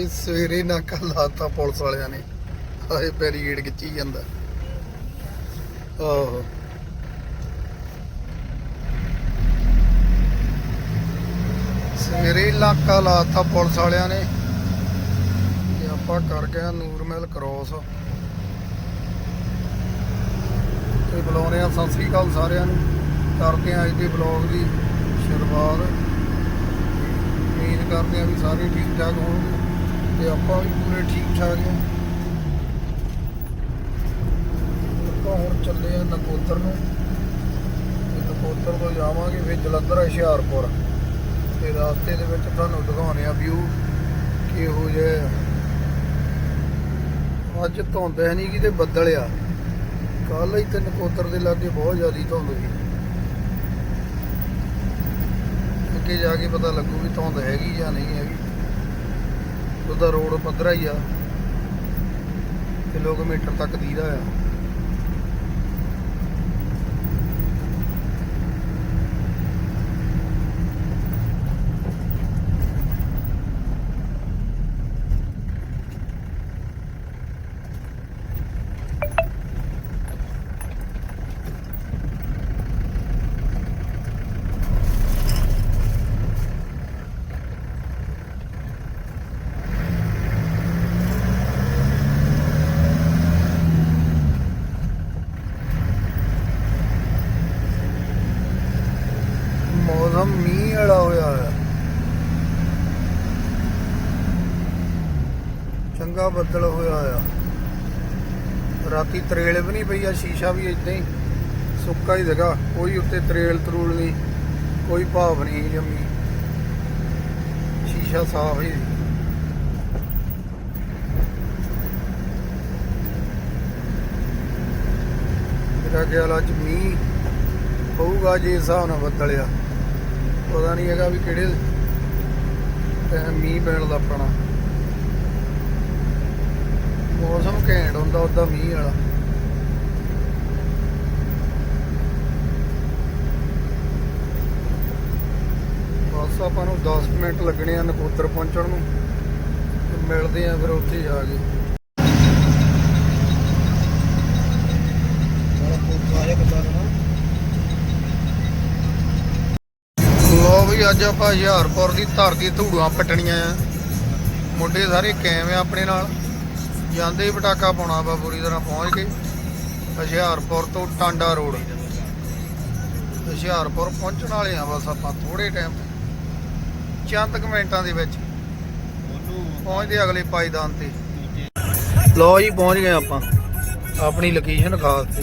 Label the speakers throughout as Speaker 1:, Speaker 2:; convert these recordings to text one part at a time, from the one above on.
Speaker 1: ਵੀ ਸਵੇਰੇ ਨਾਕਾ ਲਾਤਾ ਪੁਲਿਸ ਵਾਲਿਆਂ ਨੇ। ਹਾਏ ਬੈਰੀਗੇਡ ਖਿੱਚੀ ਜਾਂਦਾ। ਆਹੋ। ਸਵੇਰੇ ਹੀ ਨਾਕਾ ਲਾਤਾ ਪੁਲਿਸ ਵਾਲਿਆਂ ਨੇ। ਤੇ ਆਪਾਂ ਕਰ ਗਏ ਨੂਰਮਹਿਲ ਕ੍ਰੋਸ ਤੇ ਬੁਲਾਉਣੇ ਆ, ਸਤਿ ਸ੍ਰੀ ਅਕਾਲ ਸਾਰਿਆਂ ਨੂੰ। ਕਰਦੇ ਆ ਅੱਜ ਦੇ ਬਲੌਗ ਦੀ ਸ਼ੁਰੂਆਤ। ਉਮੀਦ ਕਰਦੇ ਆ ਵੀ ਸਾਰੇ ਠੀਕ ਠਾਕ ਹੋਣਗੇ। ਤੇ ਆਪਾਂ ਵੀ ਪੂਰੇ ਠੀਕ ਠਾਕ ਹਾਂ ਆਪਾਂ ਹੁਣ ਚੱਲੇ ਆ ਨਕੋਦਰ ਨੂੰ। ਤੇ ਨਕੋਦਰ ਤੋਂ ਜਾਵਾਂਗੇ ਫਿਰ ਜਲੰਧਰ ਹੁਸ਼ਿਆਰਪੁਰ। ਤੇ ਰਸਤੇ ਦੇ ਵਿੱਚ ਤੁਹਾਨੂੰ ਦਿਖਾਉਣੇ ਆ ਵਿਊ ਕਿਹੋ ਜਿਹਾ ਅੱਜ ਧੁੰਦ ਹੈ ਨਹੀਂ ਕਿਤੇ ਬੱਦਲ ਆ। ਕੱਲ ਹੀ ਤੇ ਨਕੋਦਰ ਦੇ ਲਾਗੇ ਬਹੁਤ ਜ਼ਿਆਦੀ ਧੁੰਦ ਸੀ। ਅੱਗੇ ਜਾ ਕੇ ਪਤਾ ਲੱਗੂ ਵੀ ਧੁੰਦ ਹੈਗੀ ਜਾਂ ਨਹੀਂ ਹੈਗੀ। ਉਹਦਾ ਰੋਡ ਪੱਧਰਾ ਹੀ ਆ। ਕਿਲੋਮੀਟਰ ਤੱਕ ਦੀਦਾ ਆ ਮੌਸਮ ਮੀਂਹ ਵਾਲਾ ਹੋਇਆ ਹੋਇਆ ਚੰਗਾ ਬੱਦਲ ਹੋਇਆ ਆ। ਰਾਤੀ ਤਰੇਲ ਵੀ ਨਹੀਂ ਪਈ ਆ, ਸ਼ੀਸ਼ਾ ਵੀ ਇਦਾਂ ਹੀ ਸੁੱਕਾ ਹੀ ਸੀਗਾ। ਕੋਈ ਉੱਤੇ ਤਰੇਲ ਤਰੂਲ ਨਹੀਂ, ਕੋਈ ਭਾਵ ਨਹੀਂ ਜੰਮੀ। ਸ਼ੀਸ਼ਾ ਸਾਫ਼ ਹੀ ਮੇਰਾ ਖਿਆਲ ਅੱਜ ਮੀਂਹ ਪਊਗਾ ਜੇ ਹਿਸਾਬ ਨਾਲ ਬੱਦਲਿਆ ਪਤਾ ਨਹੀਂ ਹੈਗਾ ਵੀ ਕਿਹੜੇ ਮੀਂਹ ਪੈਣ ਦਾ ਆਪਣਾ ਮੌਸਮ ਘੈਂਟ ਹੁੰਦਾ ਉਦਾਂ ਮੀਂਹ ਵਾਲਾ। ਬਸ ਆਪਾਂ ਨੂੰ 10 ਮਿੰਟ ਲੱਗਣੇ ਆ ਨਕੋਦਰ ਪਹੁੰਚਣ ਨੂੰ, ਤੇ ਮਿਲਦੇ ਆ ਫਿਰ ਉੱਥੇ ਜਾ ਕੇ। ਲੋ ਵੀ ਅੱਜ ਆਪਾਂ ਹੁਸ਼ਿਆਰਪੁਰ ਦੀ ਧਰਤੀ ਧੂੜਾਂ ਪਟਣੀਆਂ ਆ। ਮੁੰਡੇ ਸਾਰੇ ਕੈਮ ਆ ਆਪਣੇ ਨਾਲ। ਜਾਂਦੇ ਹੀ ਪਟਾਕਾ ਪਾਉਣਾ ਵਾ ਪੂਰੀ ਤਰ੍ਹਾਂ ਪਹੁੰਚ ਕੇ। ਹੁਸ਼ਿਆਰਪੁਰ ਤੋਂ ਟਾਂਡਾ ਰੋਡ। ਹੁਸ਼ਿਆਰਪੁਰ ਪਹੁੰਚਣ ਵਾਲੇ ਆ ਬਸ ਆਪਾਂ ਥੋੜੇ ਟਾਈਮ ਚੰਦ ਕੁ ਮਿੰਟਾਂ ਦੇ ਵਿੱਚ। ਪਹੁੰਚਦੇ ਅਗਲੇ ਪਾਈਦਾਨ ਤੇ। ਲੋ ਜੀ, ਪਹੁੰਚ ਗਏ ਆਪਾਂ। ਆਪਣੀ ਲੋਕੇਸ਼ਨ ਖਾਸ ਤੇ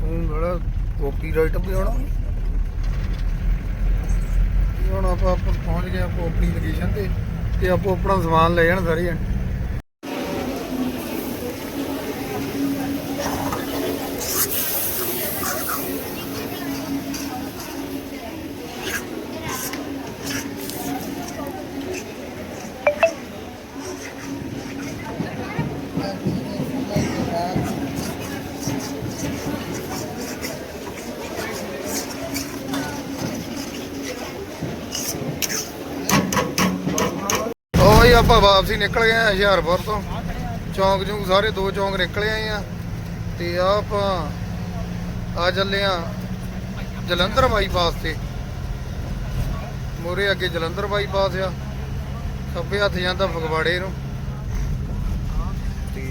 Speaker 1: ਤੂੰ ਬੜਾ ਕਾਪੀਰਾਈਟ ਵੀ ਹੋਣਾ ਹੁਣ ਆਪਾਂ ਆਪਾਂ ਪਹੁੰਚ ਗਏ ਆਪੋ ਆਪਣੀ ਲੋਕੇਸ਼ਨ ਤੇ ਤੇ ਆਪੋ ਆਪਣਾ ਸਮਾਨ ਲੈ ਜਾਣ ਸਾਰੇ ਜਣੇ ਉਹ ਹੀ ਆਪਾਂ ਵਾਪਸੀ ਨਿਕਲ ਗਏ ਆ ਹੁਸ਼ਿਆਰਪੁਰ ਤੋਂ। ਚੌਂਕ ਚੌਂਕ ਸਾਰੇ ਦੋ ਚੌਂਕ ਨਿਕਲੇ ਆਏ ਆ। ਤੇ ਆ ਆਪਾਂ ਆ ਚੱਲੇ ਆ ਜਲੰਧਰ ਬਾਈਪਾਸ ਤੇ। ਮੋਰੇ ਅੱਗੇ ਜਲੰਧਰ ਬਾਈਪਾਸ ਆ। ਖੱਬੇ ਹੱਥ ਜਾਂਦਾ ਫਗਵਾੜੇ ਨੂੰ। ਤੇ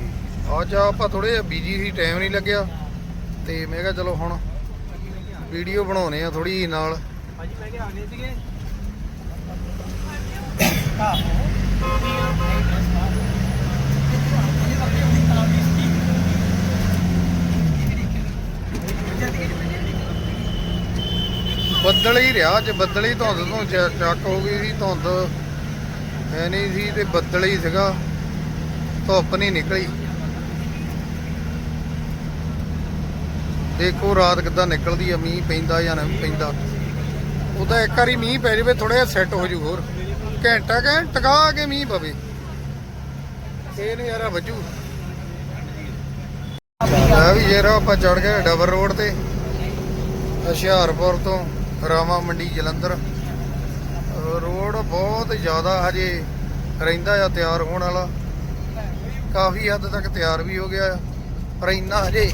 Speaker 1: ਅੱਜ ਆਪਾਂ ਥੋੜੇ ਬਿਜ਼ੀ ਸੀ ਟਾਈਮ ਨਹੀਂ ਲੱਗਿਆ। ਤੇ ਮੈਂ ਕਿਹਾ ਚਲੋ ਹੁਣ ਵੀਡੀਓ ਬਣਾਉਨੇ ਆ ਥੋੜੀ ਜਿਹੀ ਨਾਲ।
Speaker 2: ਭਾਜੀ ਮੈਂ ਕਿਹਾ ਆਨੇ ਸੀਗੇ।
Speaker 1: ਬੱਦਲ ਹੀ ਰਿਹਾ, ਅੱਜ ਬੱਦਲ ਹੀ ਧੁੰਦ ਤੋਂ ਚੱਕ ਹੋ ਗਈ ਸੀ, ਧੁੰਦ ਹੈ ਨਹੀਂ ਸੀ ਤੇ ਬੱਦਲ ਹੀ ਸੀਗਾ, ਧੁੱਪ ਨਹੀਂ ਨਿਕਲੀ। ਦੇਖੋ ਰਾਤ ਕਿੱਦਾਂ ਨਿਕਲਦੀ ਆ, ਮੀਂਹ ਪੈਂਦਾ ਜਾਂ ਨਹੀਂ ਪੈਂਦਾ। ਉਹਦਾ ਇੱਕ ਵਾਰੀ ਮੀਂਹ ਪੈ ਜਾਵੇ ਥੋੜਾ ਜਿਹਾ ਸੈੱਟ ਹੋ ਜੂ ਹੋਰ। ਘੰਟਾ ਘੰਟਾ ਕੇ ਮੀਂਹ ਪਵੇ। ਇਹ ਨਜ਼ਾਰਾ ਵੱਜੂ। ਆ ਵੀ ਜੇਰਾ ਆਪਾਂ ਚੜ ਗਏ ਡਬਲ ਰੋਡ ਤੇ। ਹੁਸ਼ਿਆਰਪੁਰ ਤੋਂ ਰਾਮਾ ਮੰਡੀ ਜਲੰਧਰ। ਰੋਡ ਬਹੁਤ ਜ਼ਿਆਦਾ ਹਜੇ ਰਹਿੰਦਾ ਆ, ਤਿਆਰ ਹੋਣ ਵਾਲਾ। ਕਾਫੀ ਹੱਦ ਤੱਕ ਤਿਆਰ ਵੀ ਹੋ ਗਿਆ ਆ, ਪਰ ਇੰਨਾ ਹਜੇ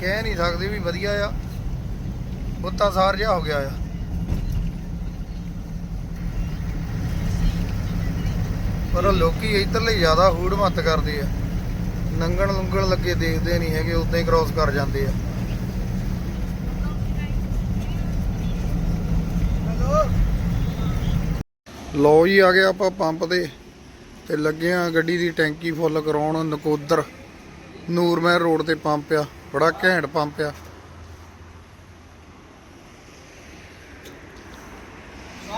Speaker 1: ਕਹਿ ਨਹੀਂ ਸਕਦੇ ਵੀ ਵਧੀਆ ਆ। ਬੁੱਤਾ ਸਾਰ ਜਿਹਾ ਹੋ ਗਿਆ ਆ। ਪਰ ਲੋਕੀ ਇੱਧਰਲੇ ਜ਼ਿਆਦਾ ਹੂੜ ਮੱਤ ਕਰਦੇ ਆ। ਨੰਗਣ ਲੰਗਣ ਲੱਗੇ ਦੇਖਦੇ ਨਹੀਂ ਹੈਗੇ, ਉਦਾਂ ਹੀ ਕ੍ਰਾਸ ਕਰ ਜਾਂਦੇ ਆ। ਲੋ ਜੀ, ਆ ਗਏ ਆਪਾਂ ਪੰਪ ਤੇ। ਤੇ ਲੱਗੇ ਆ ਗੱਡੀ ਦੀ ਟੈਂਕੀ ਫੁੱਲ ਕਰਾਉਣ ਨਕੋਦਰ। ਨੂਰਮਹਿਰ ਰੋਡ ਤੇ ਪੰਪ ਆ, ਬੜਾ ਘੈਂਟ ਪੰਪ ਆ।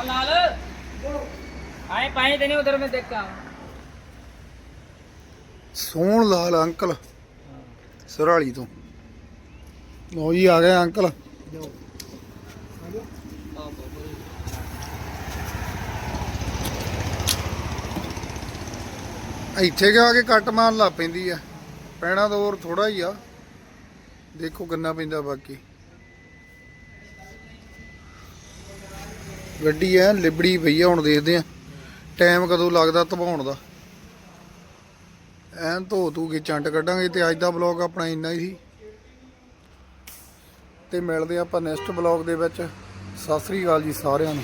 Speaker 2: लाल ਆਏ ਪਾਏ ਤੇ ਉਧਰ ਮੈਂ ਦੇਖਾ
Speaker 1: ਸੋਹਣ ਲਾਲ ਅੰਕਲ, ਸਰਾਲੀ ਤੋਂ। ਲੋ ਜੀ, ਆ ਗਏ ਅੰਕਲ। ਇੱਥੇ ਕਿਹਾ ਕਿ ਕੱਟ ਮਾਰਨ ਲੱਗ ਪੈਂਦੀ ਆ। ਪੈਣਾ ਤਾਂ ਹੋਰ ਥੋੜਾ ਹੀ ਆ। ਦੇਖੋ ਕਿੰਨਾ ਪੈਂਦਾ ਬਾਕੀ। ਗੱਡੀ ਐ ਲਿਬੜੀ ਪਈ ਹੁਣ ਦੇਖਦੇ ਆ। ਟਾਈਮ ਕਦੋਂ ਲੱਗਦਾ ਧਵਾਉਣ ਦਾ? ਐਨ ਧੋ ਧੂ ਕੇ ਚੰਟ ਕੱਢਾਂਗੇ ਤੇ ਅੱਜ ਦਾ ਬਲੌਗ ਆਪਣਾ ਇੰਨਾ ਹੀ ਸੀ। ਤੇ ਮਿਲਦੇ ਆਪਾਂ ਨੈਕਸਟ ਬਲੌਗ ਦੇ ਵਿੱਚ। ਸਤਿ ਸ੍ਰੀ ਅਕਾਲ ਜੀ ਸਾਰਿਆਂ ਨੂੰ।